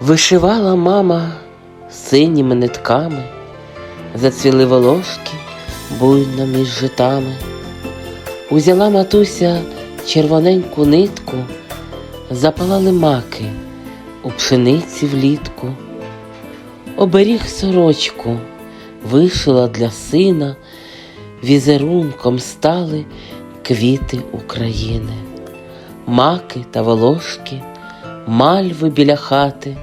Вишивала мама синіми нитками, зацвіли волошки буйно між житами. Узяла матуся червоненьку нитку, запалали маки у пшениці влітку. Оберіг сорочку, вишила для сина, візерунком стали квіти України, маки та волошки, мальви біля хати,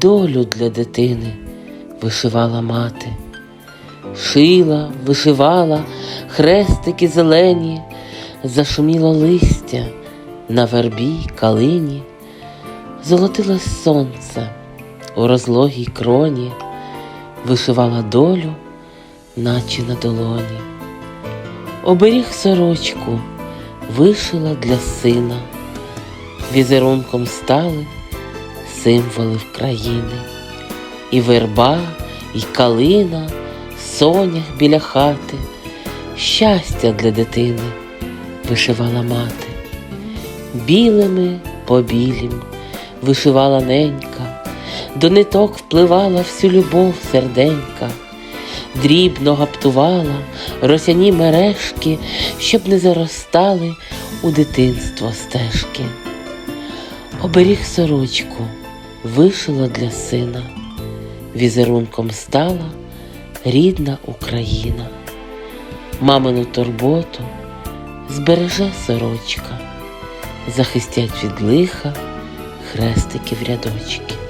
долю для дитини вишивала мати, шила, вишивала хрестики зелені, зашуміло листя на вербі калині, золотилось сонце у розлогій кроні, вишивала долю, наче на долоні. Оберіг сорочку, вишила для сина, візерунком стали символи України, і верба, і калина, сонях біля хати, щастя для дитини вишивала мати, білими по білім вишивала ненька, до ниток впливала всю любов серденька, дрібно гаптувала росяні мережки, щоб не заростали у дитинство стежки. Оберіг сорочку, вишила для сина, візерунком стала рідна Україна. Мамину турботу збереже сорочка, захистять від лиха хрестиків рядочки.